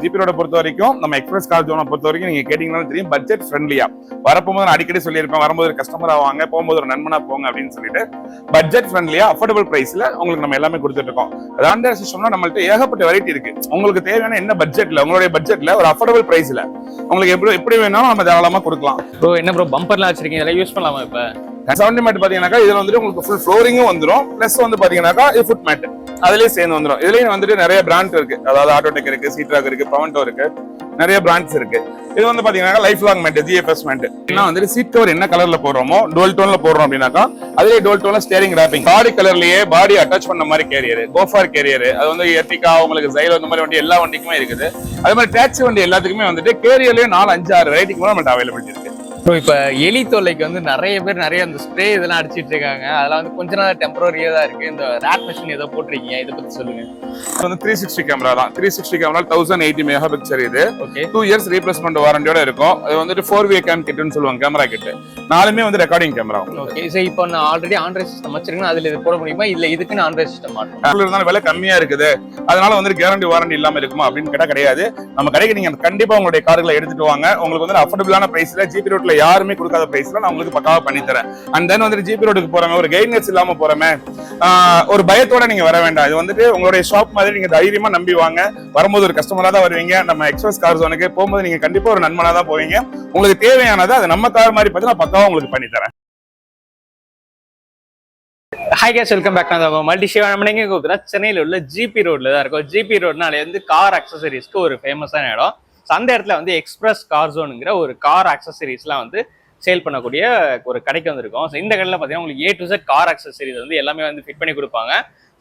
GB ரோட பொறுத்த வரைக்கும் நம்ம எக்ஸ்பிரஸ் கார் ஜோனை பொறுத்த வரைக்கும் நீங்க கேட்டீங்கன்னா தெரியும் பட்ஜெட் ஃப்ரெண்ட்லியா வரப்போது நான் அடிக்கடி சொல்லியிருப்பேன் வரும்போது ஒரு கஸ்டமர் ஆவாங்க போகும்போது ஒரு நண்பனா போங்க அப்படின்னு சொல்லிட்டு. பட்ஜெட் ஃப்ரெண்ட்லியா அஃபோர்டபுள் பிரைஸ்ல உங்களுக்கு நம்ம எல்லாமே கொடுத்துட்டு இருக்கோம் ராண்டர் சிஸ்டம்னா நம்மள்ட்ட ஏகப்பட்ட வெரைட்டி இருக்கு. உங்களுக்கு தேவையான என்ன பட்ஜெட்ல உங்களுடைய பட்ஜெட்ல ஒரு அஃபோர்டபுள் பிரைஸ்ல உங்களுக்கு எப்படி எப்படி வேணாலும் நம்ம தாராளமா கொடுக்கலாம். ப்ரோ என்ன ப்ரோ பம்பர்லாம் வச்சிருக்கீங்க இதெல்லாம் யூஸ் பண்ணலாமா இப்போ? செவன்டி மேட் பாத்தீங்கன்னாக்கா இதுல வந்துட்டு உங்களுக்கு ஃபுல் ஃப்ளோரிங்கும் வந்துடும் பிளஸ் வந்து பாத்தீங்கன்னாக்கா இது ஃபுட் மேட் அதுலயே சேர்ந்து வந்துடும் இதுலயும் வந்துட்டு நிறைய பிராண்ட் இருக்கு. அதாவது ஆட்டோடெக் இருக்கு சீட்ராக் இருக்கு பவன்டோ இருக்கு. நிறைய பிராண்ட்ஸ் இருக்கு. இது வந்து பாத்தீங்கன்னா life long mat GFS mat ஏன்னா வந்து சீட் கவர் என்ன கலர்ல போடுறோமோ டோல் டோன்ல போடுறோம் அப்படின்னாக்கா அதுலேயே டோல் டோன்ல ஸ்டேரிங் ராப்பிங் பாடி கலர்லயே பாடி அட்டாச் பண்ண மாதிரி கேரியர் கோஃபார் கேரியர் அது வந்து எர்டிகா உங்களுக்கு ஜைலோ இந்த மாதிரி வண்டி எல்லா வண்டிக்குமே இருக்குது. அதே மாதிரி டாக்ஸி வண்டி எல்லாத்துக்குமே வந்துட்டு கேரியர்லயே நாலு அஞ்சு ஆறு வெரைட்டிக்கு கூட நம்மள்ட்ட அவைலபிலிட்டி இருக்கு. ப்ரோ இப்ப எலி தொல்லைக்கு வந்து நிறைய பேர் நிறைய அந்த ஸ்ப்ரே இதெல்லாம் அடிச்சிட்டு இருக்காங்க. அதெல்லாம் வந்து கொஞ்ச நாள் டெம்பரரியா தான் இருக்கு. இந்த ரேட் மிஷின் ஏதோ போட்டிருக்கீங்க. இதை பத்தி சொல்லுங்க. இது வந்து த்ரீ சிக்ஸ்டி கேமரா தான். Three sixty camera thousand eighty mega picture இது. ஓகே டூ இயர்ஸ் ரீப்ளேஸ்மெண்ட் வாரண்டியோட இருக்கும். அது வந்துட்டு ஃபோர் வே கேம் கிட்னு சொல்லுவாங்க கேமரா கிட் நாலுமே வந்து ரெக்கார்டிங் கேமரா ஓகே சரி இப்போ நான் ஆல்ரெடி ஆண்ட்ராய்ட் சிஸ்டம் வச்சிருக்கேன் அதுல இது போட முடியுமா? இல்ல இதுக்குன்னு ஆண்ட்ராய்ட் சிஸ்டம் மாட்டோம் இருந்தாலும் விலை கம்மியா இருக்குது. அதனால வந்து கேரண்டி வாரண்டி இல்லாம இருக்குமா? அப்படின்னு கேட்டா கிடையாது. நம்ம கடைக்கு நீங்க கண்டிப்பா உங்களுடைய கார்களை எடுத்துட்டு வாங்க. உங்களுக்கு வந்து அஃபோர்டபுளான பிரைஸ்ல ஜிபி ரோட்ல யாருமே கொடுக்காத பிரைஸ்ல நான் உங்களுக்கு பக்காவா பண்ணி தரேன். அண்ட் தென் வந்துட்டு ஜிபி ரோடுக்கு போறமே ஒரு கைட்னஸ் இல்லாம போறமே ஒரு பயத்தோட நீங்க வர வேண்டாம். இது வந்துட்டு உங்களுடைய ஷாப் மாதிரி நீங்க தைரியமா நம்பி வாங்க. வரும்போது ஒரு கஸ்டமரா தான் வருவீங்க. நம்ம எக்ஸ்பிரஸ் கார் ஜோனுக்கு போகும்போது நீங்க கண்டிப்பா ஒரு நண்பனா தான் போவீங்க. உங்களுக்கு தேவையானதை அது நம்ம கார் மாதிரி பார்த்து நான் பக்காவா உங்களுக்கு பண்ணி தரேன். ஹாய் கேஸ் வெல்கம் பேக் நான் மல்டி ஷிவா நம்ம எங்கே கூப்பிட்றா சென்னையில் உள்ள ஜிபி ரோட்ல தான் இருக்கும். ஜிபி ரோட்னாலே வந்து கார் அக்சசரிஸ்க்கு ஒரு ஃபேமஸான இடம். ஸோ அந்த இடத்துல வந்து எக்ஸ்பிரஸ் கார் ஜோனுங்கிற ஒரு கார் அக்சசரிஸ்லாம் வந்து சேல் பண்ணக்கூடிய ஒரு கடைக்கு வந்திருக்கோம். ஸோ இந்த கடையில் பார்த்தீங்கன்னா உங்களுக்கு A to Z car accessories வந்து எல்லாமே வந்து ஃபிட் பண்ணி கொடுப்பாங்க.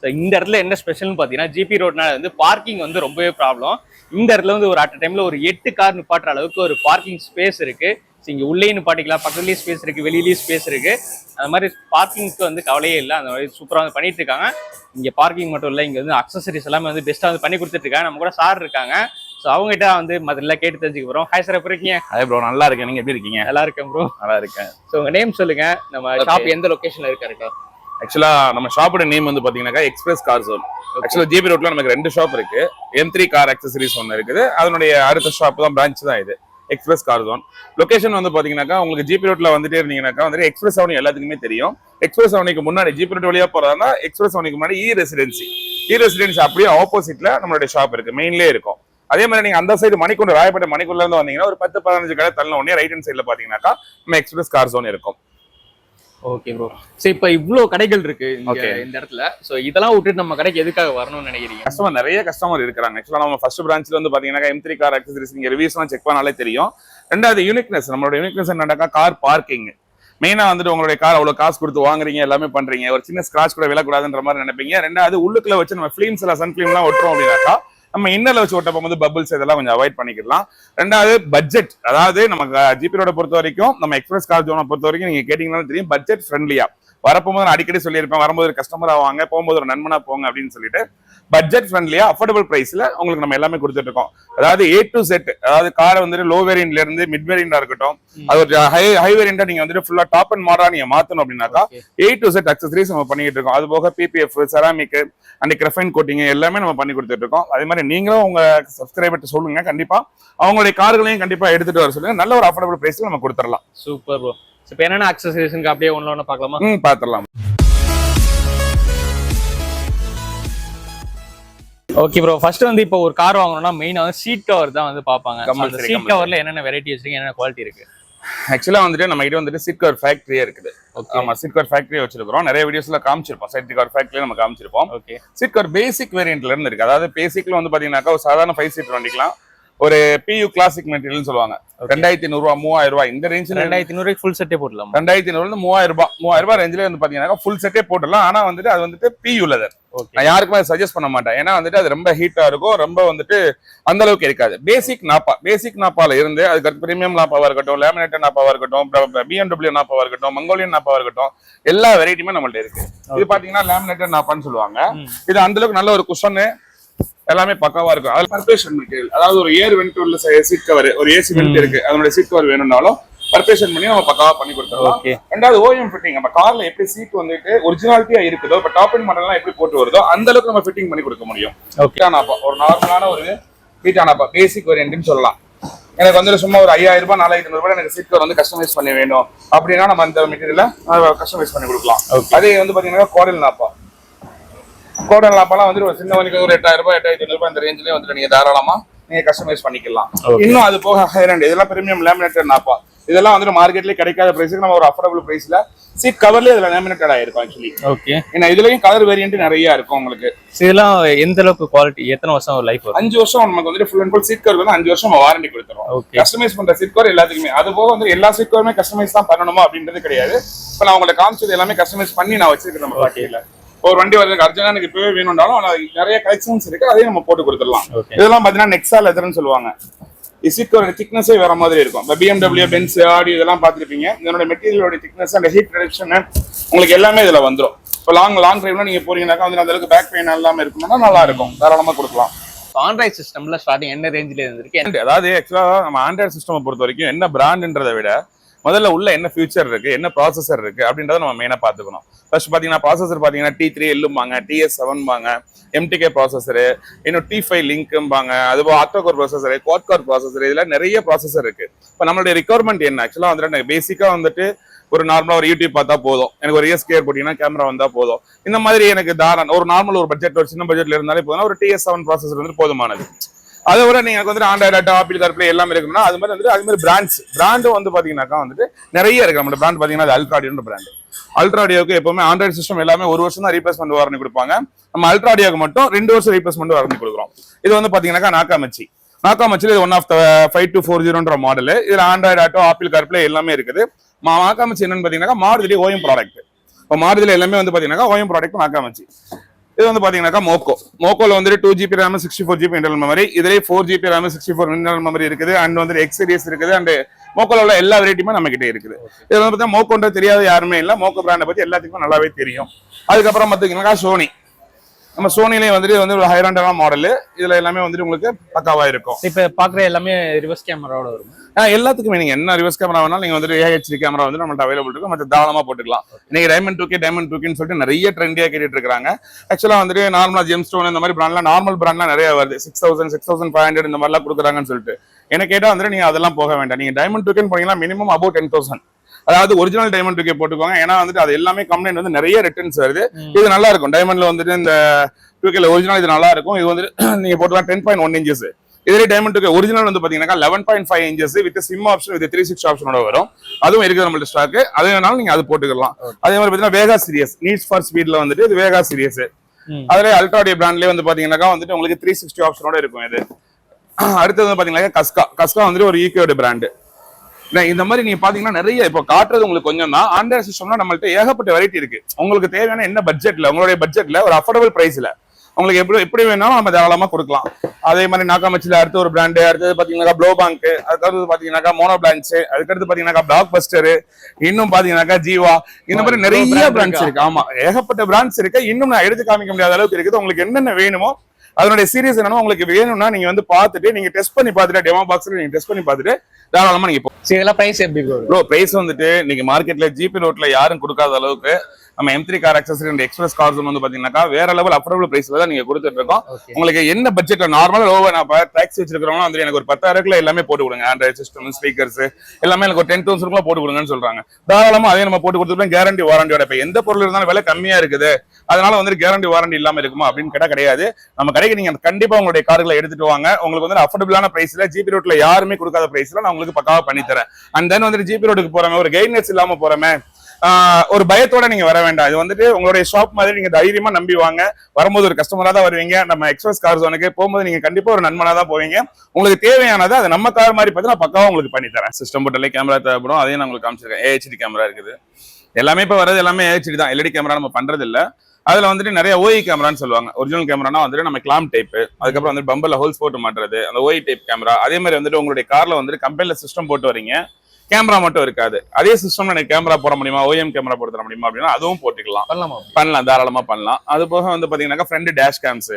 ஸோ இந்த இடத்துல என்ன ஸ்பெஷல்னு பார்த்தீங்கன்னா ஜிபி ரோட்னால வந்து பார்க்கிங் வந்து ரொம்பவே ப்ராப்ளம் இந்த இடத்துல வந்து ஒரு அட் டைமில் ஒரு எட்டு கார் நிப்பாட்டுற அளவுக்கு ஒரு பார்க்கிங் ஸ்பேஸ் இருக்குது ஸோ இங்கே உள்ளே நிப்பாட்டிக்கலாம். பக்கத்துலேயும் ஸ்பேஸ் இருக்குது வெளியிலேயும் ஸ்பேஸ் இருக்குது அந்த மாதிரி பார்க்கிங்க்கு வந்து கவலையே இல்லை. அந்த மாதிரி சூப்பராக வந்து பண்ணிட்டு இருக்காங்க. இங்கே பார்க்கிங் மட்டும் இல்லை. இங்கே வந்து அக்சசரிஸ் எல்லாமே வந்து பெஸ்ட்டாக வந்து பண்ணி கொடுத்துட்டு இருக்காங்க. நம்ம கூட சார் இருக்காங்க. ஸோ அவங்ககிட்ட வந்து முதல்ல கேட்டு தெரிஞ்சுக்க போகிறோம் ஹாய் சார் எப்படி இருக்கீங்க? அதே ப்ரோ நல்லா இருக்கேன். நீங்க எப்படி இருக்கீங்க? நல்லா இருக்கேன் ப்ரோ நல்லா இருக்கேன். ஸோ உங்கள் நேம் சொல்லுங்க. நம்ம ஷாப் எந்த லொக்கேஷனில் இருக்கா இருக்கா ஆக்சுவலா நம்ம ஷாப்போட நேம் வந்து பாத்தீங்கன்னாக்கா எக்ஸ்பிரஸ் கார் ஜோன் ஆக்சுவலா ஜிபி ரோட்ல நமக்கு ரெண்டு ஷாப் இருக்கு. எம் த்ரீ கார் அக்சசரிஸ் ஒன்று இருக்குது. அதனுடைய அடுத்த ஷாப் தான் பிரான்ச் தான் இது. எக்ஸ்பிரஸ் கார் ஜோன் லொகேஷன் வந்து பாத்தீங்கன்னாக்கா உங்களுக்கு ஜிபி ரோட்ல வந்துட்டே இருந்தீங்கன்னாக்கா வந்து எக்ஸ்பிரஸ் அவனி எல்லாத்துக்குமே தெரியும். எக்ஸ்பிரஸ் அவனிக்கு முன்னாடி ஜிபி ரோட் வழியா போறதா எக்ஸ்பிரஸ் அவனிக்கு முன்னாடி இ ரெசிடென்சி இ ரெசிடென்சி அப்படியே ஆப்போசிட்ல நம்மளுடைய ஷாப் இருக்கு. மெயின்லேயே இருக்கும். அதே மாதிரி நீங்க அந்த சைடு மணிக்குண்டு ராயப்பேட்டை மணிக்குள்ள இருந்து வந்தீங்கன்னா ஒரு பத்து பதினஞ்சு கடை தள்ள உடனே ரைட் ஹேண்ட் சைடுல பாத்தீங்கன்னாக்கா நம்ம எக்ஸ்பிரஸ் கார் ஜோன் இருக்கும். ஓகே ப்ரோ ஸோ இப்போ இவ்வளோ கடைகள் இருக்கு. இந்த இடத்துல. ஸோ இதெல்லாம் விட்டுட்டு நம்ம கடைக்கு எதுக்காக வரணும்னு நினைக்கிறீங்க? கஸ்டமர் நிறைய கஸ்டமர் இருக்காங்க ஆக்சுவலா நம்ம ஃபர்ஸ்ட் பிரான்ச்ல வந்து பாத்தீங்கன்னா எம் த்ரீ கார் அக்சசரிஸ் நீங்க ரிவ்யூஸ்லாம் செக் பண்ணாலே தெரியும். ரெண்டாவது யூனிக்னஸ் நம்மளோட யூனிக்னஸ் என்னடாக்கா கார் பார்க்கிங் மெயினா வந்துட்டு உங்களுடைய கார் அவ்வளவு காசு கொடுத்து வாங்குறீங்க எல்லாமே பண்றீங்க. ஒரு சின்ன ஸ்கிராச் கூட விழக்கூடாதுன்ற மாதிரி நினைப்பீங்க. ரெண்டாவது உள்ளுக்குள்ள வச்சு நம்ம ஃபிலிம்ஸ் எல்லாம் சன் ஃபிலிம்லாம் ஒட்டுறோம் அப்படின்னாக்கா நம்ம இன்னர்ல வச்சு ஒட்டப்போ வந்து பபிள்ஸ் இதெல்லாம் கொஞ்சம் அவாய்ட் பண்ணிக்கலாம் ரெண்டாவது பட்ஜெட் அதாவது நமக்கு ஜிபி ரோட பொறுத்த வரைக்கும் நம்ம எக்ஸ்பிரஸ் கார் ஜோனை பொறுத்த வரைக்கும் நீங்க கேட்டீங்கன்னா தெரியும் பட்ஜெட் ஃப்ரெண்ட்லியா வரப்போது நான் அடிக்கடி சொல்லியிருப்பேன் வரும்போது ஒரு கஸ்டமர் ஆவாங்க போகும்போது ஒரு நண்பனா போங்க அப்படின்னு சொல்லிட்டு. பட்ஜெட் ஃப்ரெண்ட்லியா அஃபோர்டபுள் பிரைஸ்ல உங்களுக்கு நம்ம எல்லாமே கொடுத்துட்டு இருக்கோம். அதாவது ஏ டு செட் அதாவது காரை வந்துட்டு லோ வேரியன்ட்ல இருந்து மிட் வேரியண்டா இருக்கட்டும் அது ஒரு ஹை ஹை வேரியண்டா நீங்க வந்துட்டு ஃபுல்லா டாப் அண்ட் மாடலா நீங்க மாத்தணும் அப்படின்னாக்கா. ஏ டு செட் அக்சசரிஸ் நம்ம பண்ணிட்டு இருக்கோம். அது போக PPF ceramic and graphene coating எல்லாமே நம்ம பண்ணி கொடுத்துட்டு இருக்கோம். அதே மாதிரி நீங்களும் உங்க சப்ஸ்கிரைபர்ட்ட சொல்லுங்க கண்டிப்பா. அவங்களுடைய கார்களையும் கண்டிப்பா எடுத்துட்டு வர சொல்லுங்க. நல்ல ஒரு அஃபோர்டபுள் பிரைஸ்ல நம்ம கொடுத்துடலாம். சூப்பர் ப்ரோ இப்போ என்னென்ன அக்சசரிஸ்க்கு அப்படியே ஒன்று ஒன்று பார்க்கலாமா? ம் பாத்துடலாம் ஓகே ப்ரோ ஃபர்ஸ்ட் வந்து இப்போ ஒரு கார் வாங்கணும்னா மெயினா வந்து சீட் கவர் தான் வந்து பார்ப்பாங்க. சீட். கவர்ல என்னென்ன வெரைட்டி வச்சிருக்கீங்க என்னென்ன குவாலிட்டி இருக்கு? ஆக்சுவலா வந்துட்டு நம்ம கிட்ட வந்துட்டு சிட் கவர் ஃபேக்டரியே இருக்குது. ஓகே ஆமா சிட் கவர் ஃபேக்டரி வச்சிருக்கோம் நிறைய வீடியோஸ்ல காமிச்சிருப்போம். சிட் கவர் ஃபேக்டரி நம்ம காமிச்சிருப்போம். ஓகே சிட் கவர் பேசிக் வேரியன்ட்ல இருந்து இருக்கு. அதாவது பேசிக்ல வந்து பாத்தீங்கன்னாக்கா ஒரு சாதாரண ஃபைவ் சீட் வண்டிக்கலாம் ஒரு பியூ கிளாசிக் மெட்டீரியல் சொல்லுவாங்க. ரெண்டாயிரத்தி நூறு ரூபா மூவாயிரம் ரூபாய். இந்த ரேஞ்சில் ரெண்டாயிரத்தி நூறு ஃபுல் செட்டே போடலாமா ரெண்டாயிரத்தி நூறுல மூவாயிரம் ரூபாய் மூவாயிரம் ரூபாய் ரேஞ்சில வந்து பாத்தீங்கன்னா ஃபுல் செட்டே போட்டுடலாம். ஆனா வந்துட்டு அது வந்துட்டு பியூ லெதர் ஓகே நான் யாருக்குமே சஜஸ்ட் பண்ண மாட்டேன். ஏன்னா வந்துட்டு அது ரொம்ப ஹீட்டா இருக்கும் ரொம்ப வந்துட்டு அந்த அளவுக்கு இருக்காது. பேசிக் நாப்பா பேசிக் நாப்பால இருந்து அதுக்கு பிரீமியம் நாப்பாவா இருக்கட்டும் லேமினேட்டட் நாப்பாவா இருக்கட்டும் பிஎன்டபிள்யூ நாப்பாவா இருக்கட்டும் மங்கோலியன் நாப்பாவா இருக்கட்டும் எல்லா வெரைட்டியுமே நம்மள்ட்ட இருக்கு. இது பாத்தீங்கன்னா லேமினேட்டட் நாப்பான்னு சொல்லுவாங்க. இது அந்த அளவுக்கு நல்ல ஒரு குஷன் எல்லாமே பக்காவா இருக்கும். அதுல பர்பேஷன் மெட்டீரியல் அதாவது ஒரு ஏர் வென்ட் உள்ள சீட் கவர் ஒரு ஏசி வென்ட் இருக்கு. அதனுடைய சீட் கவர் வேணும்னாலும் பர்பேஷன் பண்ணி நம்ம பக்காவா பண்ணி கொடுத்துடலாம். ஓகே. ரெண்டாவது ஓஎம் ஃபிட்டிங் நம்ம கார்ல எப்படி சீட் வந்துட்டு ஒரிஜினாலிட்டியா இருக்குதோ இப்ப டாப் அண்ட் மாடல்லாம் எப்படி போட்டு வருதோ அந்த அளவுக்கு நம்ம ஃபிட்டிங் பண்ணி கொடுக்க முடியும். ஒரு நார்மலான ஒரு ஹீட் ஆனப்பா பேசிக் வேரியன்ட்னு சொல்லலாம். எனக்கு வந்து சும்மா ஒரு ஐயாயிரம் ரூபாய் நாலாயிரத்தி ரூபாய் எனக்கு சீட் கவர் வந்து கஸ்டமைஸ் பண்ணி வேணும். அப்படின்னா நம்ம அந்த மெட்டீரியல கஸ்டமைஸ் பண்ணி கொடுக்கலாம். அதே வந்து பாத்தீங்கன்னா கோடல் நாப்பா கோடல் நாப்பாலாம் வந்து ஒரு சின்ன வணிகம் ஒரு எட்டாயிரம் ரூபாய் எட்டாயிரத்தி ரூபாய் இந்த ரேஞ்சிலே வந்துட்டு நீங்க தாராளமா நீங்க கஸ்டமைஸ் பண்ணிக்கலாம். இன்னும் அது போக ஹைரண்ட் இதெல்லாம் பிரீமியம் லேமினேட்டட் நாப்பா. இதெல்லாம் வந்து மார்க்கெட்லயே கிடைக்காத பிரைஸ்க்கு நம்ம ஒரு அஃபோர்டபுள் பிரைஸ்ல சீட் கவர்லயே இதுல லேமினேட்டட் ஆயிருக்கும் ஆக்சுவலி ஓகே ஏன்னா இதுலயும் கலர் வேரியன்ட் நிறைய இருக்கும் உங்களுக்கு. இதெல்லாம் எந்த அளவுக்கு குவாலிட்டி எத்தனை வருஷம் லைஃப் வரும்? அஞ்சு வருஷம் நமக்கு வந்துட்டு full and full seat cover வந்து அஞ்சு வருஷம் வாரண்டி கொடுத்துரும் கஸ்டமைஸ் பண்ற சீட் கவர் எல்லாத்துக்குமே. அது போக வந்து எல்லா சீட் கவருமே கஸ்டமைஸ் தான் பண்ணணுமா அப்படின்றது கிடையாது. இப்போ நான் உங்களுக்கு காமிச்சது எல்லாமே கஸ்டமைஸ் பண்ணி நான் வச்சிருக்கேன் நம்ம பாட்டியில ஒரு வண்டி வருது அர்ஜென்டா எனக்கு இப்பவே வேணும்னாலும் நிறைய கலெக்ஷன்ஸ் இருக்கு அதையும் நம்ம போட்டு கொடுத்துடலாம். இதெல்லாம் பாத்தீங்கன்னா நெக்ஸா லெதர்னு சொல்லுவாங்க. கவர் திக்னஸே வேற மாதிரி இருக்கும். இப்போ பிஎம்டபிள்யூ பென்ஸ் ஆடி இதெல்லாம் பார்த்துருப்பீங்க. இதனோட மெட்டீரியலோட திக்னஸ் அந்த ஹீட் ரிடக்ஷன் உங்களுக்கு எல்லாமே இதுல வந்துரும். இப்போ லாங் லாங் டிரைவ்ல நீங்க போறீங்கன்னாக்கா வந்து அந்த அளவுக்கு பேக் பெயின் இல்லாம இருக்கணும்னா நல்லா இருக்கும் தாராளமா கொடுக்கலாம். ஆண்ட்ராய்ட் சிஸ்டம்ல ஸ்டார்டிங் என்ன ரேஞ்சில இருந்திருக்கு? அதாவது ஆக்சுவலா நம்ம ஆண்ட்ராய்டு சிஸ்டம் பொறுத்த வரைக்கும் என்ன பிராண்ட்ன்றதை விட முதல்ல உள்ள என்ன ஃபியூச்சர் இருக்கு என்ன ப்ராசஸர் இருக்கு அப்படின்றத நம்ம மெயினா பாத்துக்கணும் ஃபர்ஸ்ட் பாத்தீங்கன்னா ப்ராசஸர் பாத்தீங்கன்னா டி த்ரீ எல்லும்பாங்க டிஎஸ் செவன் பாங்க எம்டிகே ப்ராசஸர் இன்னும் டி ஃபைவ் லிங்க்பாங்க அதுபோல் ஆக்டோகோர் ப்ராசஸர் குவாட்கோர் ப்ராசஸர் இதுல நிறைய ப்ராசஸர் இருக்கு. இப்போ நம்மளுடைய ரெக்குவயர்மெண்ட் என்ன? ஆக்சுவலா வந்துட்டு பேசிக்கா வந்துட்டு ஒரு நார்மலா ஒரு யூடியூப் பார்த்தா போதும். எனக்கு ஒரு எஸ்கேர் போட்டீங்கன்னா கேமரா வந்தா போதும். இந்த மாதிரி எனக்கு தாராளம் ஒரு நார்மல் ஒரு பட்ஜெட் ஒரு சின்ன பட்ஜெட்ல இருந்தாலே போதும் ஒரு டிஎஸ் செவன் ப்ராசஸர் வந்து போதுமானது. அதை விட நீங்க வந்துட்டு ஆண்ட்ராய்டு ஆட்டோ ஆப்பிள் கார்ப்ளே எல்லாமே இருக்குன்னா அது மாதிரி வந்துட்டு அது மாதிரி பிராண்ட்ஸ் பிராண்டும் வந்து பாத்தீங்கன்னாக்கா வந்துட்டு நிறைய இருக்கு. நம்ம பிராண்ட் பாத்தீங்கன்னா அது அல்ட்ராடியோன்ற பிராண்ட் அல்ட்ராடியோக்கு எப்பவுமே ஆண்ட்ராய்டு சிஸ்டம் எல்லாமே ஒரு வருஷம் தான் ரீப்ளேஸ்மெண்ட் வாரண்டி கொடுப்பாங்க. நம்ம அல்ட்ராடியோக்கு மட்டும் ரெண்டு வருஷம் ரீப்ளேஸ்மெண்ட் வாரண்டி கொடுக்குறோம். இது வந்து பாத்தீங்கன்னாக்கா நாக்காமச்சி நாக்காமச்சில் இது one of the five two four ஜீரோன்ற model இதுல ஆண்ட்ராய்டு ஆட்டோ ஆப்பிள் கார்ப்ளே எல்லாமே இருக்குது. மா- நாக்காமச்சி என்னன்னு பாத்தீங்கன்னா மாருதி ஓஎம் ப்ராடக்ட் இப்போ மாருதியில் எல்லாமே வந்து பாத்தீங்கன்னா ஓஎம் ப்ராடக்ட் நாக்காமச்சி இது வந்து பாத்தீங்கன்னாக்கா மோக்கோ. மோக்கோல வந்து two GB RAM sixty four GB internal memory இதுலேயே four GB RAM sixty four internal memory இருக்குது. அண்ட் வந்து எக்ஸ் சீரிஸ் இருக்குது. அண்ட் மோக்கோல உள்ள எல்லா வெரைட்டியுமே நம்ம கிட்ட இருக்குது. இது வந்து பார்த்தீங்கன்னா மோக்கோன்ற தெரியாத யாருமே இல்லை. மோக்கோ பிராண்டை பத்தி எல்லாத்துக்குமே நல்லாவே தெரியும். அதுக்கப்புறம் பார்த்தீங்கன்னாக்கா சோனி நம்ம சோனிலேயே வந்துட்டு வந்து ஒரு ஹைராண்டான மாடல் இதுல எல்லாமே வந்துட்டு உங்களுக்கு பக்காவா இருக்கும். இப்ப பாக்குற எல்லாமே ரிவர்ஸ் கேமராவோட வரும். எல்லாத்துக்குமே நீங்க என்ன ரிவர்ஸ் கேமரா வேணாலும் நீங்க வந்துட்டு ஏஹெச்டி கேமரா வந்து நம்மள்ட்ட அவைலபிள் இருக்கு மற்ற தாராளமா போட்டுக்கலாம். இன்னைக்கு diamond two K diamond two சொல்லிட்டு நிறைய ட்ரெண்டியா கேட்டுட்டு இருக்காங்க. ஆக்சுவலா வந்துட்டு நார்மலா ஜெம் ஸ்டோன் இந்த மாதிரி பிராண்ட்லாம் நார்மல் பிராண்ட்லாம் நிறைய வருது. Six thousand six thousand five hundred இந்த மாதிரிலாம் கொடுக்குறாங்கன்னு சொல்லிட்டு. எனக்கு கேட்டா வந்துட்டு நீங்க அதெல்லாம் போக வேண்டாம். நீங்க டைமண்ட் டூ போனீங்கன்னா மினிமம் அபவுட் டென் தௌசண்ட் அதாவது ஒரிஜினல் டைமண்ட் டூ போட்டுக்கோங்க. ஏன்னா வந்துட்டு அது எல்லாமே கம்ப்ளைண்ட் வந்து நிறைய ரிட்டர்ன்ஸ் வருது. இது நல்லா இருக்கும். டைமண்ட்ல வந்துட்டு இந்த டூ கேல ஒரிஜினல் இது நல்லா இருக்கும். இது வந்துட்டு நீங்க போட்டுக்கலாம் டென் பாயிண்ட் ஒன் இன்ச்சஸ் இதுல டைமண்ட் டூ ஒரிஜினல் வந்து பாத்தீங்கன்னா eleven point five inches with SIM option with three six ஆப்ஷனோட வரும். அதுவும் இருக்குது நம்மள்ட்ட ஸ்டாக் அது வேணாலும் நீங்க அது போட்டுக்கலாம். அதே மாதிரி பாத்தீங்கன்னா வேகா சீரியஸ் நீட்ஸ் ஃபார் ஸ்பீட்ல வந்துட்டு இது வேகா சீரியஸ். அதுல அல்ட்ராடிய பிராண்ட்லயே வந்து பாத்தீங்கன்னாக்கா வந்துட்டு உங்களுக்கு த்ரீ சிக்ஸ்டி ஆப்ஷனோட இருக்கும் இது. அடுத்தது வந்து பாத்தீங்கன்னா கஸ்கா கஸ்கா வந்துட்டு ஒரு ஈக்கோட பிராண்டு இந்த மாதிரி நீங்க பாத்தீங்கன்னா நிறைய இப்போ காட்டுறது உங்களுக்கு கொஞ்சம் தான் ஆண்ட்ராய்ட் சிஸ்டம்னா நம்மள்ட்ட ஏகப்பட்ட வெரைட்டி இருக்கு. உங்களுக்கு தேவையான என்ன பட்ஜெட்ல உங்களுடைய பட்ஜெட்ல ஒரு அஃபோர்டபுள் பிரைஸ்ல உங்களுக்கு எப்படி எப்படி வேணாலும் நம்ம தாராளமா கொடுக்கலாம். அதே மாதிரி நாக்காமச்சில அடுத்து ஒரு பிராண்டு அடுத்தது பாத்தீங்கன்னாக்கா ப்ளோ பேங்க் அதுக்கடுத்து பாத்தீங்கன்னாக்கா மோனோ பிளான்ஸ் அதுக்கடுத்து பாத்தீங்கன்னாக்கா பிளாக் பஸ்டர் இன்னும் பாத்தீங்கன்னாக்கா ஜீவா இந்த மாதிரி நிறைய பிராண்ட்ஸ் இருக்கா? இருக்கு. ஆமா ஏகப்பட்ட பிராண்ட்ஸ் இருக்கு. இன்னும் நான் எடுத்து காமிக்க முடியாத அளவுக்கு இருக்குது. உங்களுக்கு என்னென்ன வேணுமோ அதனுடைய சீரியஸ் என்னமோ உங்களுக்கு வேணும்னா நீங்க வந்து பார்த்துட்டு நீங்க டெஸ்ட் பண்ணி பார்த்துட்டு டெமோ பாக்ஸ்ல நீங்க டெஸ்ட் பண்ணி பார்த்துட்டு தாராளமா நீங்க இதெல்லாம் பிரைஸ் எப்படி ப்ரோ பிரைஸ் வந்துட்டு நீங்க மார்க்கெட்ல ஜிபி ரோட்ல யாரும் கொடுக்காத அளவுக்கு நம்ம M three car accessory express cars வந்து பாத்தீங்கன்னாக்கா வேற லெவல் அஃபோர்டபுள் பிரைஸ்ல தான் நீங்க கொடுத்துட்டு இருக்கோம் உங்களுக்கு என்ன பட்ஜெட்ல நார்மலா லோவா நான் டாக்ஸ் வச்சிருக்கிறவங்க வந்து எனக்கு ஒரு பத்தாயிரக்குள்ள எல்லாமே போட்டு கொடுங்க. ஆண்ட்ராய்ட் சிஸ்டம் ஸ்பீக்கர்ஸ் எல்லாமே எனக்கு ஒரு டென் தௌசண்ட் போட்டு கொடுங்கன்னு சொல்றாங்க. தாராளமா அதே நம்ம போட்டு கொடுத்துருப்போம் கேரண்டி வாரண்டியோட இப்ப எந்த பொருள் இருந்தாலும் விலை கம்மியா இருக்குது. அதனால வந்து கேரண்டி வாரண்டி இல்லாம இருக்குமா அப்படின்னு கேட்டா கிடையாது. நம்ம கடைக்கு நீங்க கண்டிப்பா உங்களுடைய கார்களை எடுத்துட்டு வாங்க. உங்களுக்கு வந்து அஃபோர்டபுளான பிரைஸ்ல ஜிபி ரோட்ல யாருமே கொடுக்காத பிரைஸ்ல நான் உங்களுக்கு பக்காவா பண்ணி தரேன் அண்ட் தென் வந்துட்டு ஜிபி ரோடுக்கு போறோமே ஒரு கைட்னஸ் இல்லாம போறோமே ஒரு பயத்தோட நீங்க வர வேண்டாம். இது வந்துட்டு உங்களுடைய ஷாப் மாதிரி நீங்க தைரியமா நம்பி வாங்க. வரும்போது ஒரு கஸ்டமரா தான் வருவீங்க. நம்ம எக்ஸ்பிரஸ் கார் ஜோனுக்கு போகும்போது நீங்க கண்டிப்பா ஒரு நண்பனா தான் போவீங்க. உங்களுக்கு தேவையானதை அது நம்ம கார் மாதிரி பார்த்து நான் பக்காவா உங்களுக்கு பண்ணி தரேன். சிஸ்டம் போட்டலே கேமரா தேவைப்படும். அதையும் நான் உங்களுக்கு காமிச்சிருக்கேன். ஏஹெச்டி கேமரா இருக்குது. எல்லாமே இப்ப வரது எல்லாமே ஏஹெச்டி தான். எல்இடி கேமரா நம்ம பண்றது இல்ல அதுல வந்துட்டு நிறைய ஓஇ கேமரான்னு சொல்லுவாங்க. ஒரிஜினல் கேமரானா வந்துட்டு நம்ம கிளாம் டைப் அதுக்கப்புறம் வந்து பம்பர்ல ஹோல்ஸ் போட்டு மாட்டுறது. அந்த ஓஇ டைப் கேமரா அதே மாதிரி வந்துட்டு உங்களுடைய கார்ல வந்துட்டு கம்பெனில சிஸ்டம் போட்டு வரீங்க கேமரா மட்டும் இருக்காது. அதே சிஸ்டம்ல எனக்கு கேமரா போட முடியுமா? ஓஎம் கேமரா போட்டு தர முடியுமா? அப்படின்னா அதுவும் போட்டுக்கலாம். பண்ணலாமா பண்ணலாம் தாராளமா பண்ணலாம். அது போக வந்து பாத்தீங்கன்னாக்கா front dash cams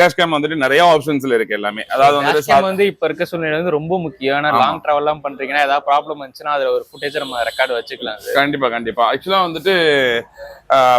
dash cam வந்துட்டு நிறைய ஆப்ஷன்ஸ்ல இருக்கு எல்லாமே. அதாவது cam வந்து இப்ப இருக்க சூழ்நிலை வந்து ரொம்ப முக்கியம். லாங் டிராவல் எல்லாம் பண்றீங்கன்னா ஏதாவது ப்ராப்ளம் வந்துச்சுன்னா அதுல ஒரு ஃபுட்டேஜ் நம்ம ரெக்கார்டு வச்சுக்கலாம். கண்டிப்பா கண்டிப்பா. ஆக்சுவலா வந்துட்டு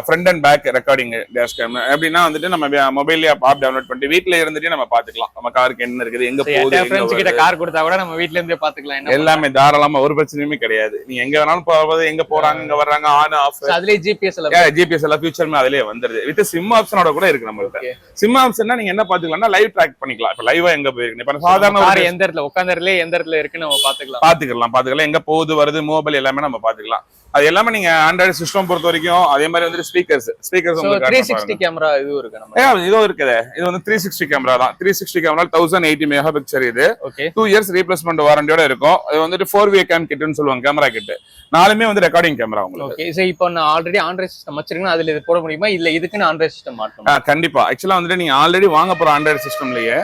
front and back recording dash cam எப்படின்னா வந்துட்டு நம்ம மொபைல்ல ஆப் டவுன்லோட் பண்ணிட்டு வீட்ல இருந்துட்டு நம்ம பாத்துக்கலாம். நம்ம காருக்கு என்ன இருக்குது எங்க போகுது கிட்ட. கார் கொடுத்தா கூட நம்ம வீட்ல இருந்தே பாத்துக்கலாம். எல்லாமே தாராளமா ஒரு பிரச்சனையுமே கிடையாது. நீங்க எங்க வேணாலும் போறது எங்க போறாங்க எங்க வர்றாங்க ஆன் ஆஃப் அதுலயே ஜிபிஎஸ் ஜிபிஎஸ் எல்லாம் ஃபியூச்சருமே அதிலே வந்துருது. வித் சிம் ஆப்ஷனோட கூட இருக்கு நம்மள்ட்ட. சிம் ஆப்ஷன்னா நீங்க என்ன பாத்துக்கலாம்னா லைவ் ட்ராக் பண்ணிக்கலாம். இப்ப லைவா எங்க போயிருக்கு? இப்ப சாதாரண எந்த இடத்துல உட்கார்ந்த இடத்துல எந்த இடத்துல இருக்குன்னு நம்ம பாத்துக்கலாம் பாத்துக்கலாம் பாத்துக்கலாம் எங்க போகுது வருது மொபைல் எல்லாமே நம்ம பாத்துக்கலாம் அது எல்லாமே நீங்க ஆண்ட்ராய்டு சிஸ்டம் பொறுத்த வரைக்கும் அதே மாதிரி வந்துட்டு speakers speakers three sixty camera இதுவும் இருக்கு நம்ம. ஏன் இதோ இருக்குது. இது வந்து த்ரீ சிக்ஸ்டி கேமரா தான். Three sixty camera thousand eighty mega picture இது. ஓகே டூ இயர்ஸ் ரீப்ளேஸ்மெண்ட் வாரண்டியோட இருக்கும். இது வந்துட்டு ஃபோர் வே கேம் கிட்னு சொல்லுவாங்க கேமரா கிட் நாலுமே வந்து ரெக்கார்டிங் கேமரா உங்களுக்கு. ஓகே சரி இப்போ நான் ஆல்ரெடி ஆண்ட்ராய்ட் சிஸ்டம் வச்சிருக்கேன் அதுல இது போட முடியுமா? இல்ல இதுக்குன்னு ஆண்ட்ராய்ட் சிஸ்டம் மாட்டணும் கண்டிப்பா. ஆக்சுவலா வந்துட்டு நீங்க ஆல்ரெடி வாங்க போற ஆண்ட்ராய்டு சிஸ்டம்லயே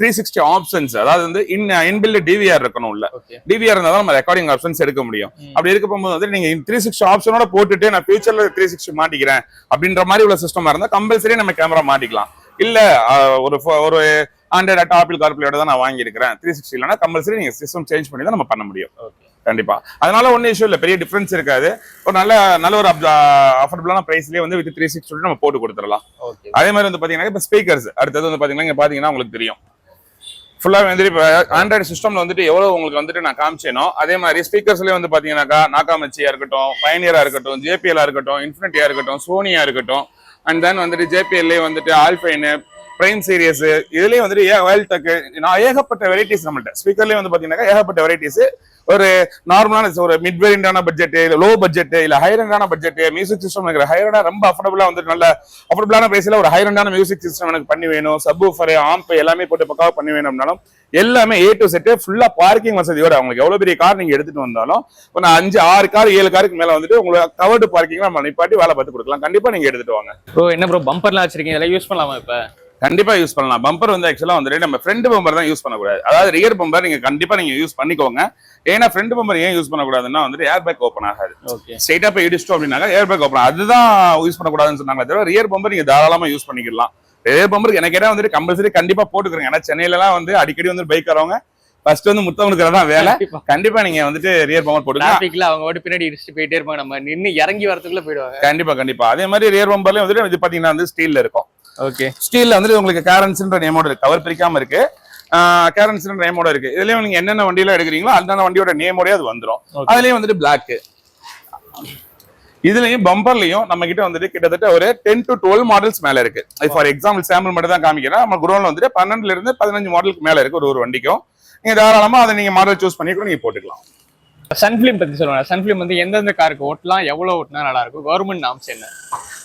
த்ரீ சிக்ஸ்டி ஆப்ஷன்ஸ் அதாவது வந்து இன் இன்பில்ட் டிவிஆர் இருக்கணும் ஓகே டிவிஆர் இருந்தா தான் நம்ம ரெக்கார்டிங் ஆப்ஷன்ஸ் எடுக்க முடியும். அப்படி இருக்க போகும்போது வந்து நீங்க த்ரீ சிக்ஸ்டி ஆப்ஷனோட போட்டுட்டு நான் ஃபியூச்சர்ல த்ரீ சிக்ஸ்டி மாட்டிக்கிறேன் அப்படின்ற மாதிரி உள்ள சிஸ்டமா இருந்தா கம்பல்சரி நம்ம கேமரா மாட்டிக்கலாம். இல்ல ஒரு ஒரு ஆண்ட்ராய்டு அட் ஆப்பிள் கார்பிளேயோட தான் நான் வாங்கியிருக்கிறேன். த்ரீ சிக்ஸ்டி இல்லைனா கம்பல்சரி நீங்க சிஸ்டம் சேஞ்ச் பண்ணி தான் நம்ம பண்ண முடியும். கண்டிப்பா. அதனால ஒன்றும் இஷ்யூ இல்லை. பெரிய டிஃபரன்ஸ் இருக்காது. ஒரு நல்ல நல்ல ஒரு அஃபோர்டபுளான பிரைஸ்லயே வந்து வித் த்ரீ சிக்ஸ்டி நம்ம போட்டு கொடுத்துடலாம். அதே மாதிரி வந்து பாத்தீங்கன்னா இப்போ ஸ்பீக்கர்ஸ் அடுத்தது வந்து பாத்தீங்கன்னா இங்க பாத்தீங்கன்னா உங்களுக்கு தெரியும். ஃபுல்லா வந்துட்டு இப்போ ஆண்ட்ராய்டு சிஸ்டம்ல வந்துட்டு எவ்வளவு உங்களுக்கு வந்துட்டு நான் காமிச்சேனோ அதே மாதிரி ஸ்பீக்கர்ஸ்லேயே வந்து பார்த்தீங்கன்னாக்கா நாக்காமச்சியாக இருக்கட்டும் பயனியரா இருக்கட்டும் ஜேபிஎல்லா இருக்கட்டும் இன்ஃபினிட்டியாக இருக்கட்டும் சோனியா இருக்கட்டும் அண்ட் தென் வந்துட்டு ஜேபிஎல்லே வந்துட்டு ஆல்ஃபைனு பிரைம் சீரியஸ் இதுலயே வந்துட்டு ஏ வேல்டெக் நான் ஏகப்பட்ட வெரைட்டிஸ் நம்மள்ட்ட. ஸ்பீக்கர்லயே வந்து பார்த்தீங்கன்னாக்கா ஏகப்பட்ட வெரைட்டிஸ் ஒரு நார்மலான ஒரு மிட் வேரியண்டான பட்ஜெட் இல்ல லோ பட்ஜெட் இல்ல ஹைரண்டான பட்ஜெட் மியூசிக் சிஸ்டம் எனக்கு ஹைரண்டா ரொம்ப அஃபோர்டபுளா வந்துட்டு நல்ல அஃபோர்டபுளான பேசல ஒரு ஹைரண்டான மியூசிக் சிஸ்டம் எனக்கு பண்ணி வேணும். சப் ஊஃபர் ஆம்ப் எல்லாமே போட்டு பக்காவாக பண்ணி வேணும்னாலும் எல்லாமே ஏ டு செட் ஃபுல்லா பார்க்கிங் வசதியோட அவங்களுக்கு எவ்வளவு பெரிய கார் நீங்க எடுத்துட்டு வந்தாலும் ஒரு அஞ்சு ஆறு கார் ஏழு காருக்கு மேல வந்துட்டு உங்களுக்கு கவர்டு பார்க்கிங் நம்ம நிப்பாட்டி வேலை பார்த்து கொடுக்கலாம். கண்டிப்பா நீங்க எடுத்துட்டு வாங்க. ப்ரோ என்ன ப்ரோ பம்பர்லாம் வச்சிருக்கீங்க? இதெல்லாம் யூஸ் பண்ணலாமா இப்ப? கண்டிப்பா யூஸ் பண்ணலாம். பம்பர் வந்து ஆக்சுவலா வந்துட்டு நம்ம ஃப்ரண்ட் பம்பர் தான் யூஸ் பண்ணக்கூடாது. அதாவது ரியர் பம்பர் நீங்க கண்டிப்பா நீங்க யூஸ் பண்ணிக்கோங்க. ஏன்னா ஃப்ரண்ட் பம்பர் ஏன் யூஸ் பண்ணக்கூடாதுன்னா வந்துட்டு ஏர் பேக் ஓப்பன் ஆகாது ஸ்ட்ரைட்டா போய் இடிச்சிட்டோம் அப்படின்னாக்கா ஏர் பேக் ஓப்பன் அதுதான் யூஸ் பண்ணக்கூடாதுன்னு சொன்னாங்க தவிர ரியர் பம்பர் நீங்க தாராளமா யூஸ் பண்ணிக்கலாம். ரியர் பம்பருக்கு எனக்கு கேட்டா வந்துட்டு கம்பல்சரி கண்டிப்பா போட்டுக்கிறேங்க ஏன்னா சென்னையில எல்லாம் வந்து அடிக்கடி வந்து பைக் வரவங்க ஃபர்ஸ்ட் வந்து முத்தம் தான் வேலை. கண்டிப்பா. நீங்க வந்துட்டு ரியர் பம்பர் போட்டுக்கலாம். டிராபிக்ல அவங்க ஓடி பின்னாடி இடிச்சுட்டு போயிட்டே இருப்பாங்க. நம்ம நின்னு இறங்கி வரதுக்குள்ள போயிடுவாங்க. கண்டிப்பா கண்டிப்பா. அதே மாதிரி ரியர் பம்பர்லயும் வந்துட்டு இது பாத்தீங்கன்னா வந்து ஸ்டீல்ல இருக்கும். ஓகே ஸ்டீல்ல வந்துட்டு உங்களுக்கு கேரன்ஸ்ன்ற நேமோட இருக்கு. கவர் பிரிக்காம இருக்கு. கேரன்ஸ்ன்ற நேமோட இருக்கு. இதுலயும் நீங்க என்னென்ன வண்டியில எடுக்கிறீங்களோ அந்தந்த வண்டியோட நேமோடய அது வந்துரும். Okay. அதுலயும் வந்துட்டு பிளாக் இதுலயும் பம்பர்லயும் நம்ம கிட்ட வந்துட்டு கிட்டத்தட்ட ஒரு டென் டு டுவெல் மாடல்ஸ் மேல இருக்கு. ஃபார் எக்ஸாம்பிள் சாம்பிள் மட்டும் தான் காமிக்கிறேன். நம்ம குரோன்ல வந்துட்டு பன்னெண்டுல இருந்து பதினஞ்சு மாடலுக்கு மேல இருக்கு ஒரு ஒரு வண்டிக்கும். நீங்க தாராளமா அதை நீங்க மாடல் சூஸ் பண்ணி கூட நீங்க போட்டுக்கலாம். சன்ஃபிலிம் பத்தி சொல்லுவாங்க சன்ஃபிலிம் வந்து எந்தெந்த காருக்கு ஓட்டலாம் எவ்வளவு ஓட்டினா நல்லா இருக்கும்? கவர்மெண்ட் நாம்ஸ் என்ன?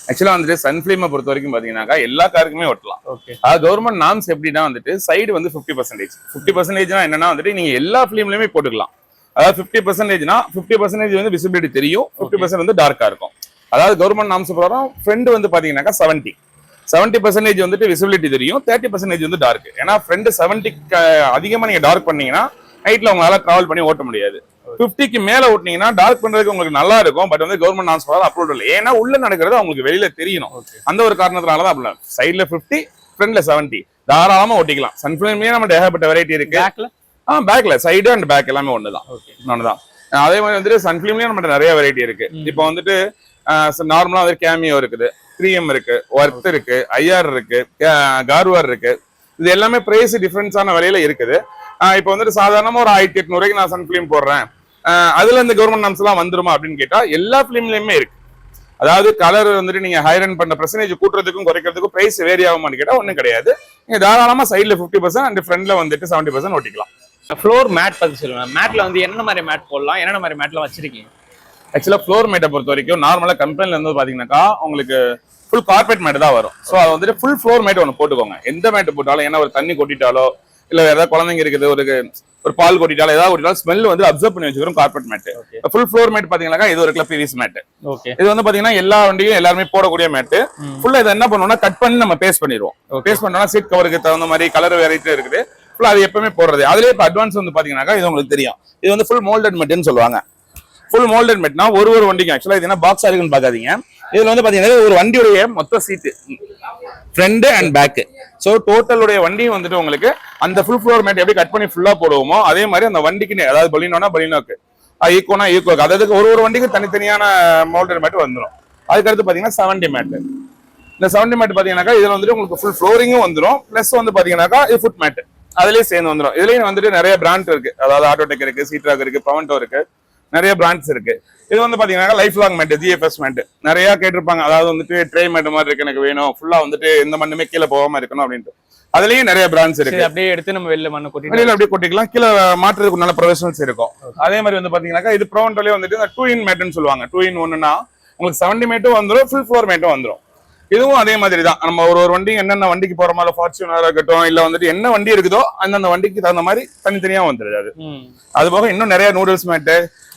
ஆக்சுவலா வந்துட்டு சன்ஃபிளிமை பொறுத்த வரைக்கும் பாத்தீங்கன்னாக்கா எல்லா காருக்குமே ஓட்டலாம். ஓகே அது கவர்மெண்ட் நாம்ஸ் எப்படின்னா வந்துட்டு சைடு வந்து ஃபிஃப்டி பர்சன்டேஜ் ஃபிஃப்டி பர்சன்டேஜ்னா என்னன்னா வந்துட்டு நீங்க எல்லா ஃபிலிம்லயுமே போட்டுக்கலாம். அதாவது ஃபிஃப்டி பர்சன்டேஜ்னா ஃபிஃப்டி பர்சன்டேஜ் வந்து விசிபிலிட்டி தெரியும் ஃபிஃப்டி பர்சன்ட் வந்து டார்க்கா இருக்கும். அதாவது கவர்மெண்ட் நாம்ஸ் பிரகாரம் ஃப்ரண்ட் வந்து பாத்தீங்கன்னாக்கா செவன்ட்டி செவன்ட்டி பர்சன்டேஜ் வந்துட்டு விசிபிலிட்டி தெரியும் தேர்ட்டி பர்சன்டேஜ் வந்து டார்க் ஏன்னா ஃப்ரண்ட் செவன்ட்டிக்கு அதிகமா நீங்க டார்க் பண்ணீங்கன்னா நைட்ல உங்களால டிராவல் பண்ணி ஓட்ட முடியாது. ஃபிஃப்டிக்கு மேல ஓட்டினீங்கன்னா டார்க் பண்றதுக்கு உங்களுக்கு நல்லா இருக்கும். பட் வந்து கவர்மெண்ட் பிரகாரம் அப்ரூவ் இல்லை. ஏன்னா உள்ள நடக்கிறது உங்களுக்கு வெளியில தெரியணும். அந்த ஒரு காரணத்தினால தான் அப்படி சைடுல 50 ஃப்ரண்ட்ல 70 தாராளமா ஓட்டிக்கலாம். சன்ஃபிளம்லயே நம்ம ஏகப்பட்ட வெரைட்டி இருக்கு. ஆ பேக்ல சைடு அண்ட் பேக் எல்லாமே ஒண்ணுதான். ஓகே ஒண்ணுதான். அதே மாதிரி வந்துட்டு சன்ஃபிளம்லயே நம்மகிட்ட நிறைய வெரைட்டி இருக்கு. இப்போ வந்துட்டு நார்மலா வந்து கேமியோ இருக்குது. த்ரீ எம் இருக்கு. ஒர்த் இருக்கு. ஐஆர் இருக்கு. கார்வார் இருக்கு. இது எல்லாமே பிரைஸ் டிஃபரன்ஸான விலையில இருக்குது. இப்போ வந்துட்டு சாதாரணமா ஒரு ஆயிரத்தி எட்நூறுக்கு நான் சன் ஃபிலிம் போடுறேன். அதுல இந்த கவர்மெண்ட் நாம்ஸ் எல்லாம் வந்துருமா அப்படின்னு கேட்டா எல்லா ஃபிலிம்லயுமே இருக்கு. அதாவது கலர் வந்துட்டு நீங்க ஹைரன் பண்ண பர்சன்டேஜ் கூட்டுறதுக்கும் குறைக்கிறதுக்கும் பிரைஸ் வேரி ஆகுமான்னு கேட்டா ஒண்ணும் கிடையாது. நீங்க தாராளமா சைடுல 50% பர்சன்ட் அண்ட் ஃப்ரண்ட்ல வந்துட்டு செவன்டி பர்சன்ட் ஓட்டிக்கலாம். ஃப்ளோர் மேட் பத்தி சொல்லுங்க. மேட்ல வந்து என்ன மாதிரி மேட் போடலாம்? என்னென்ன மாதிரி மேட்லாம் வச்சிருக்கீங்க? ஆக்சுவலா ஃப்ளோர் மேட்டை பொறுத்த வரைக்கும் நார்மலா கம்பெனில இருந்து பாத்தீங்கன்னாக்கா உங்களுக்கு ஃபுல் கார்பெட் மேட் தான் வரும். ஸோ அது வந்துட்டு ஃபுல் ஃப்ளோர் மேட் ஒன்று போட்டுக்கோங்க. எந்த மேட் போட்டாலும் ஏன்னா ஒரு தண்ணி கொட்டிட்டாலோ இல்ல வேற ஏதாவது குழந்தைங்க இருக்குது ஒரு ஒரு பால் கொட்டிட்டாலோ ஏதாவது கொட்டிட்டாலும் ஸ்மெல் வந்து அப்சர்வ் பண்ணி வச்சுக்கிறோம் carpet mat full floor mat பாத்தீங்கன்னாக்கா இது ஒரு கிளப் பிவிஸ் மேட் ஓகே இது வந்து பாத்தீங்கன்னா எல்லா வண்டியும் எல்லாருமே போடக்கூடிய மேட் ஃபுல்லா இதை என்ன பண்ணுவோம்னா கட் பண்ணி நம்ம பேஸ்ட் பண்ணிடுவோம். பேஸ்ட் பண்ணோம்னா சீட் கவருக்கு தகுந்த மாதிரி கலர் வெரைட்டி இருக்குது. ஃபுல்லா அது எப்பவுமே போடுறது. அதுலயே இப்போ அட்வான்ஸ் வந்து பாத்தீங்கன்னாக்கா இது உங்களுக்கு தெரியும். இது வந்து ஃபுல் மோல்டட் மெட்னு சொல்லுவாங்க. ஃபுல் மோல்டட் மெட்னா ஒரு ஒரு வண்டிக்கும். ஆக்சுவலா இது என்ன பாக்ஸ் இருக்குன்னு பார்க்காதீங்க இதுல வந்து பாத்தீங்கன்னா ஒரு வண்டியுடைய மொத்த seat front and back so டோட்டலுடைய வண்டியும் வந்துட்டு உங்களுக்கு அந்த ஃபுல் ஃப்ளோர் மேட் எப்படி கட் பண்ணி ஃபுல்லா போடுவோமோ அதே மாதிரி அந்த வண்டிக்கு அதாவது பலினோனா பலினோக்கு ஈக்கோனா ஈக்கோக்கு அதாவது ஒரு ஒரு வண்டிக்கு தனித்தனியான மோல்டர் மேட் வந்துடும் அதுக்கடுத்து பாத்தீங்கன்னா செவன்டி மேட்டு இந்த செவன்டி மேட் பாத்தீங்கன்னாக்கா இதுல வந்துட்டு உங்களுக்கு ஃபுல் ஃப்ளோரிங்கும் வந்துடும் பிளஸ் வந்து பாத்தீங்கன்னாக்கா இது ஃபுட் மேட் அதுலயே சேர்ந்து வந்துடும் இதுலயும் வந்துட்டு நிறைய பிராண்ட் இருக்கு. அதாவது ஆட்டோடெக் இருக்கு சீட்ராக் இருக்கு பவன்டோ இருக்கு. நிறைய பிராண்ட்ஸ் இருக்கு. இது வந்து பாத்தீங்கன்னா life long mat GFS mat நிறைய கேட்டிருப்பாங்க. அதாவது வந்துட்டு ட்ரே மேட் மாதிரி இருக்கு எனக்கு வேணும். ஃபுல்லா வந்துட்டு எந்த மண்ணுமே கீழே போகாம இருக்கணும் அப்படின்ட்டு. அதுலயும் நிறைய பிராண்ட்ஸ் இருக்கு. அப்படியே எடுத்து நம்ம வெளில மண்ணு கொட்டிட்டு வெளியில அப்படியே கொட்டிக்கலாம். கீழே மாற்றுறதுக்கு நல்ல ப்ரொஃபஷனல்ஸ் இருக்கும். அதே மாதிரி வந்து பாத்தீங்கன்னாக்கா இது ப்ரோவன்டோலே வந்துட்டு இந்த டூ இன் மேட்னு சொல்லுவாங்க. டூ இன் ஒன்னுனா உங்களுக்கு செவன்டி மேட்டும் வந்துடும் ஃபுல் ஃப்ளோர் மேட்டும் வந்துடும் இதுவும் அதே மாதிரி தான் நம்ம ஒரு ஒரு வண்டி என்னென்ன வண்டிக்கு போற மாதிரி ஃபார்ச்சுனர் இருக்கட்டும் இல்ல வந்துட்டு என்ன வண்டி இருக்குதோ அந்தந்த வண்டிக்கு தகுந்த மாதிரி தனித்தனியா வந்துருது அது அது போக இன்னும் நிறைய நூடுல்ஸ் மேட்டு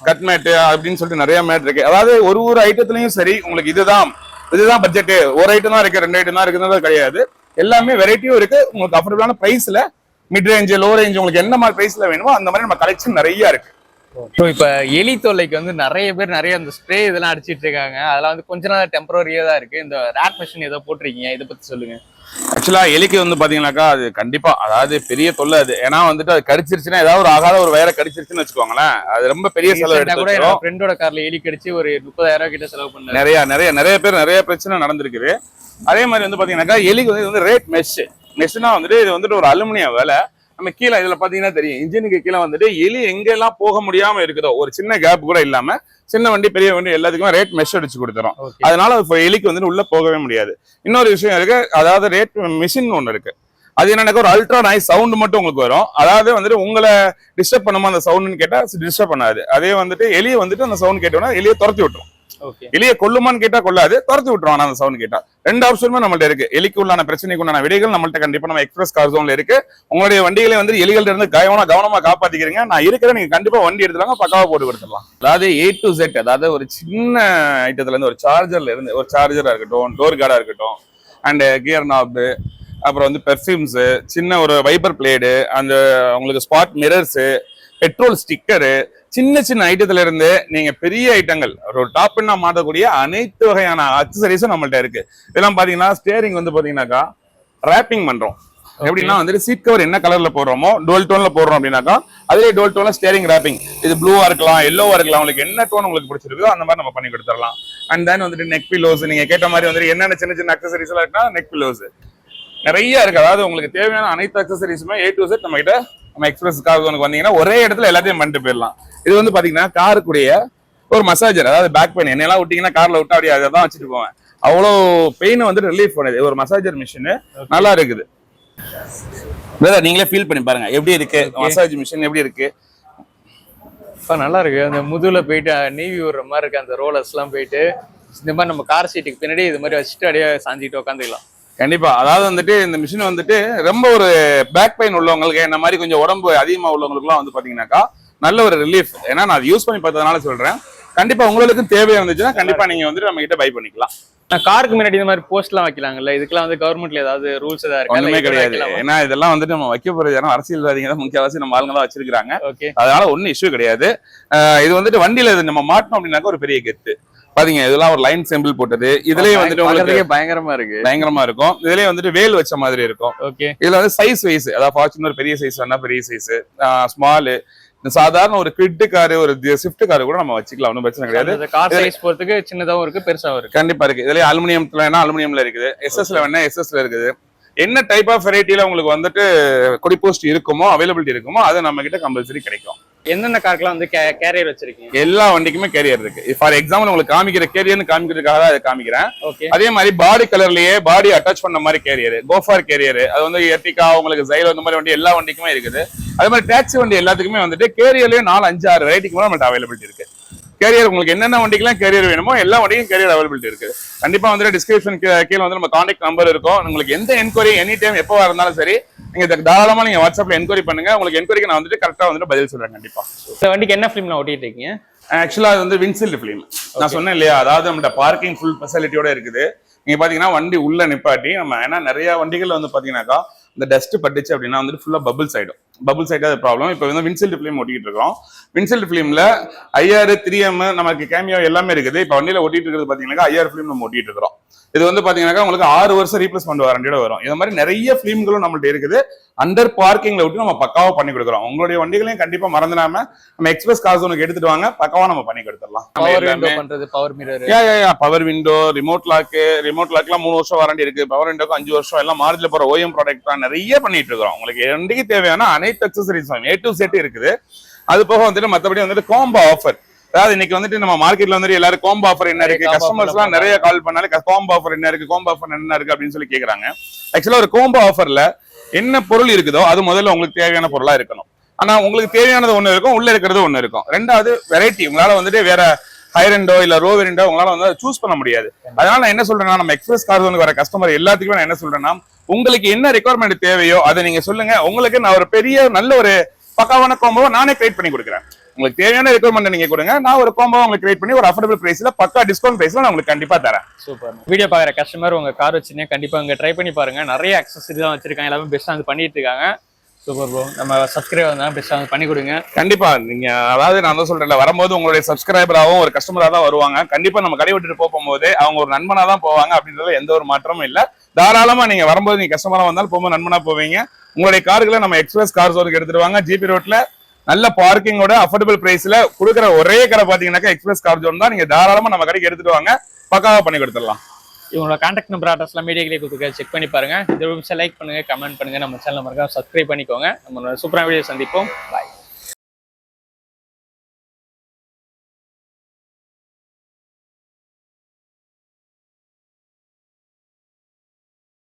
கட் மேட்டு அப்படின்னு சொல்லிட்டு நிறைய மேட் இருக்கு. அதாவது ஒரு ஒரு ஐட்டத்துலயும் சரி உங்களுக்கு இதுதான் இதுதான் பட்ஜெட் ஒரு ஐட்டம் தான் இருக்கு ரெண்டு ஐட்டம் தான் இருக்குன்றது கிடையாது. எல்லாமே வெரைட்டியும் இருக்கு. உங்களுக்கு அஃபோர்டபுளான பிரைஸ்ல மிட் ரேஞ்ச் லோ ரேஞ்ச் உங்களுக்கு என்ன மாதிரி பிரைஸ்ல வேணுமோ அந்த மாதிரி நம்ம கலெக்ஷன் நிறைய இருக்கு. ஸோ இப்ப எலி தொல்லைக்கு வந்து நிறைய பேர் நிறைய அந்த ஸ்ப்ரே இதெல்லாம் அடிச்சிட்டு இருக்காங்க. அதெல்லாம் வந்து கொஞ்ச நாள் டெம்பரரியா தான் இருக்கு. இந்த ரேட் மிஷின் ஏதோ போட்டிருக்கீங்க. இதை பத்தி சொல்லுங்க. ஆக்சுவலா எலிக்கு வந்து பாத்தீங்கன்னாக்கா அது கண்டிப்பா அதாவது பெரிய தொல்லை அது. ஏன்னா வந்துட்டு அது கடிச்சிருச்சுன்னா ஏதாவது ஒரு ஆகாத ஒரு வயரை கடிச்சிருச்சுன்னு வச்சுக்கோங்களேன். அது ரொம்ப பெரிய செலவு எடுத்து கூட ஃப்ரெண்டோட கார்ல எலி கடிச்சு ஒரு முப்பதாயிரம் ரூபாய் கிட்ட செலவு பண்ணாரு. நிறைய நிறைய நிறைய பேர் நிறைய பிரச்சனை நடந்திருக்குது. அதே மாதிரி வந்து பாத்தீங்கன்னாக்கா எலிக்கு வந்து ரேட் மெஷ் மெஷ்னா வந்துட்டு இது வந்துட்டு ஒரு அலுமினியம் வேலை. நம்ம கீழே இதுல பாத்தீங்கன்னா தெரியும். இன்ஜினுக்கு கீழே வந்துட்டு எலி எங்கெல்லாம் போக முடியாம இருக்குதோ ஒரு சின்ன கேப் கூட இல்லாம சின்ன வண்டி பெரிய வண்டி எல்லாத்துக்குமே ரேட் மெஷ் அடிச்சு கொடுத்துரும். அதனால இப்போ எலிக்கு வந்துட்டு உள்ள போகவே முடியாது. இன்னொரு விஷயம் இருக்கு அதாவது ரேட் மிஷின் ஒன்று இருக்கு. அது என்னன்னாக்கா ஒரு அல்ட்ரா நாய்ஸ் சவுண்ட் மட்டும் உங்களுக்கு வரும். அதாவது வந்துட்டு உங்களை டிஸ்டர்ப் பண்ணுமா அந்த சவுண்டுன்னு கேட்டா டிஸ்டர்ப் பண்ணாது. அதே வந்துட்டு எலியை வந்துட்டு அந்த சவுண்ட் கேட்டோம்னா எலியை துரத்தி விட்டுரும். எலியை கொல்லுமான்னு கேட்டா கொள்ளாது துரத்து விட்டுருவான் அந்த சவுண்ட் கேட்டா. ரெண்டு ஆப்ஷனுமே நம்மள்ட்ட இருக்கு. எலிக்கு உள்ளான பிரச்சனைக்கு உண்டான விடைகள் நம்மள்ட்ட கண்டிப்பா நம்ம எக்ஸ்பிரஸ் கார் ஜோன்ல இருக்கு. உங்களுடைய வண்டிகளை வந்து எலிகள் இருந்து கவனமா கவனமா காப்பாத்திக்கிறீங்க. நான் இருக்கிறேன் நீங்க கண்டிப்பா வண்டி எடுத்துலாங்க பக்காவா போட்டு கொடுத்துடலாம். அதாவது ஏ டு செட் அதாவது ஒரு சின்ன ஐட்டத்துல இருந்து ஒரு சார்ஜர்ல இருந்து ஒரு சார்ஜரா இருக்கட்டும் டோர் கார்டா இருக்கட்டும் அண்ட் கியர் நாப் அப்புறம் வந்து பெர்ஃப்யூம்ஸு சின்ன ஒரு வைப்பர் பிளேடு அந்த உங்களுக்கு ஸ்பாட் மிரர்ஸு பெட்ரோல் ஸ்டிக்கரு சின்ன சின்ன ஐட்டத்துல இருந்து நீங்க பெரிய ஐட்டங்கள் ஒரு டாப் பண்ணா மாட்டக்கூடிய அனைத்து வகையான அக்சசரிஸும் நம்மள்ட்ட இருக்கு. இதெல்லாம் பாத்தீங்கன்னா ஸ்டேரிங் வந்து பாத்தீங்கன்னாக்கா ரேப்பிங் பண்றோம். எப்படின்னா வந்துட்டு சீட் கவர் என்ன கலர்ல போடுறோமோ டோல் டோன்ல போடுறோம் அப்படின்னாக்கா அதுலேயே டோல் டோன்ல ஸ்டேரிங் ரேப்பிங் இது ப்ளூவா இருக்கலாம் எல்லோவா இருக்கலாம் உங்களுக்கு என்ன டோன் உங்களுக்கு பிடிச்சிருக்கோ அந்த மாதிரி நம்ம பண்ணி கொடுத்துடலாம். அண்ட் தென் வந்துட்டு நெக் பில்லோஸ் நீங்க கேட்ட மாதிரி வந்துட்டு என்னென்ன சின்ன சின்ன அக்சசரிஸ் எல்லாம் இருக்குன்னா நெக் பில்லோஸ் நிறைய இருக்கு. அதாவது உங்களுக்கு தேவையான அனைத்து அக்சசரிஸுமே ஏ டு செட் நம்ம கிட்ட நம்ம எக்ஸ்பிரஸ் கார் உனக்கு வந்தீங்கன்னா ஒரே இடத்துல எல்லாத்தையும் பண்ணிட்டு போயிடலாம். இது வந்து பாத்தீங்கன்னா காருக்குடைய ஒரு மசாஜர் அதாவது பேக் பெயின் என்னெல்லாம் விட்டீங்கன்னா கார்ல விட்டா அப்படியே அதை தான் வச்சுட்டு போவேன். அவ்வளோ பெயின் வந்துட்டு ரிலீஃப் பண்ணுது. ஒரு மசாஜர் மிஷின் நல்லா இருக்குது. நீங்களே ஃபீல் பண்ணி பாருங்க. எப்படி இருக்கு? மசாஜ் மிஷின் எப்படி இருக்கு? நல்லா இருக்கு. அந்த முதுகுல போயிட்டு நீவி விடுற மாதிரி இருக்கு. அந்த ரோலர்ஸ் எல்லாம் போயிட்டு இந்த மாதிரி நம்ம கார் சீட்டுக்கு பின்னாடி இது மாதிரி வச்சுட்டு அப்படியே சாஞ்சிட்டு உட்காந்துக்கலாம். கண்டிப்பா. அதாவது வந்துட்டு இந்த மிஷின் வந்துட்டு ரொம்ப ஒரு பேக் பெயின் உள்ளவங்களுக்கு என்ன மாதிரி கொஞ்சம் உடம்பு அதிகமா உள்ளவங்களுக்குலாம் வந்து பாத்தீங்கன்னாக்கா நல்ல ஒரு ரிலீஃப் ஏன்னா நான் யூஸ் பண்ணி பார்த்ததுனால சொல்றேன். கண்டிப்பா உங்களுக்கு தேவையா இருந்துச்சுன்னா கண்டிப்பா நீங்க வந்துட்டு நம்ம கிட்ட பை பண்ணிக்கலாம். நான் காருக்கு முன்னாடி இந்த மாதிரி போஸ்ட் எல்லாம் வைக்கலாங்கல்ல? இதுக்கெல்லாம் வந்து கவர்மெண்ட்ல ஏதாவது ரூல்ஸ் ஏதாவது ஒண்ணுமே கிடையாது. ஏன்னா இதெல்லாம் வந்துட்டு நம்ம வைக்க போறது ஏன்னா அரசியல்வாதிங்க தான் முக்கியவாசி நம்ம ஆளுங்க தான் வச்சிருக்காங்க ஓகே அதனால ஒன்றும் இஷ்யூ கிடையாது. இது வந்துட்டு வண்டியில நம்ம மாட்டணும் அப்படின்னாக்க ஒரு பெரிய கெத்து. பாத்தீங்க இதெல்லாம் ஒரு லைன் சிம்பிள் போட்டது. இதுலயே வந்துட்டு உங்களுக்கு பயங்கரமா இருக்கு. பயங்கரமா இருக்கும். இதுலயே வந்துட்டு வேல் வச்ச மாதிரி இருக்கும். ஓகே. இதுல வந்து சைஸ் வைஸ் அதாவது ஃபார்ச்சுனர் பெரிய சைஸ் வேணா பெரிய சைஸ் ஸ்மால் சாதாரண ஒரு கிட் காரு ஒரு ஸ்விஃப்ட் காரு கூட நம்ம வச்சுக்கலாம் ஒன்றும் பிரச்சனை கிடையாது. கார் சைஸ் பொறுத்துக்கு சின்னதாவும் இருக்கு பெருசாவும் இருக்கு. கண்டிப்பா இருக்கு. இதுலயே அலுமினியம்ல வேணா அலுமினியம்ல இருக்குது. எஸ்எஸ்ல வேணா எஸ்எஸ்ல இருக்குது. என்ன டைப் ஆஃப் வெரைட்டில உங்களுக்கு வந்துட்டு கொடி போஸ்ட் இருக்குமோ அவைலபிலிட்டி இருக்குமோ அது நம்ம கிட்ட கம்பல்சரி கிடைக்கும். எந்தெந்த காருக்குலாம் வந்து கேரியர் வச்சிருக்கீங்க? எல்லா வண்டிக்குமே கேரியர் இருக்கு. ஃபார் எக்ஸாம்பிள் உங்களுக்கு காமிக்கிற கேரியர்னு காமிக்கிறதுக்காக தான் அதை காமிக்கிறேன். ஓகே அதே மாதிரி பாடி கலர்லயே பாடி அட்டாச் பண்ண மாதிரி கேரியர் கோஃபார் கேரியர் அது வந்து எர்டிகா உங்களுக்கு ஜைலோ இந்த மாதிரி வண்டி எல்லா வண்டிக்குமே இருக்குது. அதே மாதிரி டாக்ஸி வண்டி எல்லாத்துக்குமே வந்துட்டு கேரியர்லயே நாலு அஞ்சு ஆறு வெரைட்டிக்கு மேலே நம்மள்ட்ட அவைலபிலிட்டி இருக்கு. கேரியர் உங்களுக்கு என்னென்ன வண்டிக்கெல்லாம் கேரியர் வேணுமோ எல்லா வண்டிக்கும் கேரியர் அவைலபிலிட்டி இருக்கு கண்டிப்பா வந்துட்டு டிஸ்கிரிப்ஷன் கீழே வந்து நம்ம கான்டாக்ட் நம்பர் இருக்கும். உங்களுக்கு எந்த என்கொயரி எனி டைம் எப்போ இருந்தாலும் சரி நீங்க இதுக்கு தாராளமா நீங்க வாட்ஸ்அப்ல என்கொயரி பண்ணுங்க. உங்களுக்கு என்கொயரிக்கு நான் வந்துட்டு கரெக்டா வந்துட்டு பதில் சொல்றேன் கண்டிப்பா. இந்த வண்டிக்கு என்ன ஃபிலிம்ல ஓட்டிட்டு இருக்கீங்க? ஆக்சுவலா அது வந்து வின்சீல்டு ஃபிலிம் நான் சொன்னேன் இல்லையா? அதாவது நம்மகிட்ட பார்க்கிங் ஃபுல் ஃபெசிலிட்டியோட இருக்குது. நீங்க பாத்தீங்கன்னா வண்டி உள்ள நிப்பாட்டி நம்ம ஏன்னா நிறைய வண்டிகள் வந்து பாத்தீங்கன்னாக்கா இந்த டஸ்ட் பட்டுச்சு அப்படின்னா வந்துட்டு ஃபுல்லா பபிள்ஸ் ஆயிடும். பபிள்ஸ் ஆயிட்டு அது ப்ராப்ளம் இப்போ வந்து வின்செல்ட் ஃபிலிம் ஒட்டிட்டு இருக்கோம். வின்செல்ட் ஃபிலிம்ல ஐஆர் த்ரீ எம் நமக்கு கேமியோ எல்லாமே இருக்குது. இப்போ வண்டியில ஒட்டிட்டு இருக்கிறது பாத்தீங்கன்னா ஐஆர் ஃபிலிம் நம்ம ஒட்டிட்டு இருக்கிறோம். இது வந்து பாத்தீங்கன்னா உங்களுக்கு ஆறு வருஷம் ரீப்ளேஸ்மெண்ட் வாரண்டியோட வரும். இந்த மாதிரி நிறைய ஃபிலிம்களும் நம்மள்ட்ட இருக்குது. அண்டர் பார்க்கிங்ல விட்டு நம்ம பக்காவா பண்ணி கொடுக்குறோம். உங்களுடைய வண்டிகளையும் கண்டிப்பா மறந்துடாம நம்ம எக்ஸ்பிரஸ் காசு ஒன்று எடுத்துட்டு வாங்க. பக்காவா நம்ம பண்ணி கொடுத்துடலாம். Power mirror power window remote lock remote லாக்லாம் மூணு வருஷம் வாரண்டி இருக்கு. பவர் விண்டோக்கு அஞ்சு வருஷம் எல்லாம் மார்ஜில் போற ஓஎம் ப்ராடக்ட் தான் நிறைய பண்ணிட்டு இருக்கோம் உங்களுக்கு வண்டிக்கு தேவையான அனைத்து அக்சசரிஸ் ஏ டு செட் இருக்குது. அது போக வந்துட்டு மத்தபடி வந்துட்டு கோம்போ ஆஃபர் அதாவது இன்னைக்கு வந்துட்டு நம்ம மார்க்கெட்ல வந்துட்டு எல்லாரும் கோம்போ ஆஃபர் என்ன இருக்கு? கஸ்டமர்ஸ் எல்லாம் நிறைய கால் பண்ணாலே கோம்போ ஆஃபர் என்ன இருக்கு? கோம்போ ஆஃபர் என்ன இருக்கு? அப்படின்னு சொல்லி கேக்குறாங்க. ஆக்சுவலா ஒரு கோம்போ ஆஃபர்ல என்ன பொருள் இருக்குதோ அது முதல்ல உங்களுக்கு தேவையான பொருளா இருக்கணும். ஆனா உங்களுக்கு தேவையானது ஒண்ணு இருக்கும் உள்ள இருக்கிறது ஒண்ணு இருக்கும். ரெண்டாவது வெரைட்டி உங்களால வந்துட்டு வேற ஹைரண்டோ இல்ல ரோ வேரியண்டோ உங்களால வந்து சூஸ் பண்ண முடியாது. அதனால நான் என்ன சொல்றேன்னா நம்ம எக்ஸ்பிரஸ் கார் வந்து வர கஸ்டமர் எல்லாத்துக்குமே நான் என்ன சொல்றேன்னா உங்களுக்கு என்ன ரெக்குவயர்மெண்ட் தேவையோ அதை நீங்க சொல்லுங்க. உங்களுக்கு நான் ஒரு பெரிய நல்ல ஒரு பக்காவான கோம்போவை நானே கிரியேட் பண்ணி கொடுக்குறேன். உங்களுக்கு தேவையான ரெக்குவயர்மெண்ட் நீங்க கொடுங்க. நான் ஒரு கோம்போ உங்களுக்கு கிரியேட் பண்ணி ஒரு அஃபோர்டபிள் பிரைஸ்ல பக்கா டிஸ்கவுண்ட் பிரைஸ்ல நான் உங்களுக்கு கண்டிப்பா தரேன். சூப்பர் வீடியோ பார்க்குற கஸ்டமர் உங்க கார் வச்சிருந்தீங்க கண்டிப்பா இங்க ட்ரை பண்ணி பாருங்க. நிறைய அக்சசரி தான் வச்சிருக்காங்க. எல்லாமே பெஸ்ட்டாக வந்து பண்ணிட்டு இருக்காங்க. சூப்பர் ப்ரோ நம்ம சப்ஸ்கிரைபர் தான் பெஸ்ட்டாக பண்ணி கொடுங்க. கண்டிப்பா. நீங்க அதாவது நான் தான் சொல்றேன்ல வரும்போது உங்களுடைய சப்ஸ்கிரைபராகவும் ஒரு கஸ்டமரா தான் வருவாங்க. கண்டிப்பா நம்ம கடை விட்டுட்டு போகும்போது அவங்க ஒரு நண்பனா தான் போவாங்க அப்படின்றதுல எந்த ஒரு மாற்றமும் இல்ல. தாராளமா நீங்க வரும்போது நீங்க கஸ்டமரா வந்தாலும் போகும்போது நண்பனா போவீங்க. உங்களுடைய கார்களை நம்ம எக்ஸ்பிரஸ் கார்ஸ் ஜோனுக்கு எடுத்துட்டு வாங்க ஜிபி ரோட்ல நல்ல பார்க்கிங்கோட அஃபோர்டபுள் பிரைஸ்ல கொடுக்குற ஒரே கடை பாத்தீங்கன்னாக்கா எக்ஸ்பிரஸ் கார் ஜோன் தான். நீங்க தாராளமா நம்ம கடைக்கு எடுத்துட்டு வாங்க. பக்காவா பண்ணி கொடுத்துடலாம். இவங்களோட கான்டாக்ட் நம்பர் அட்ரஸ்லாம் மீடியாக்கிலே கொடுத்துருக்க செக் பண்ணி பாருங்க. இந்த நிமிஷம் லைக் பண்ணுங்கள் கமெண்ட் பண்ணுங்க. நம்ம சேனல் மறக்காம சப்ஸ்கிரைப் பண்ணிக்கோங்க. நம்மளோட சூப்பரான வீடியோ சந்திப்போம். பாய்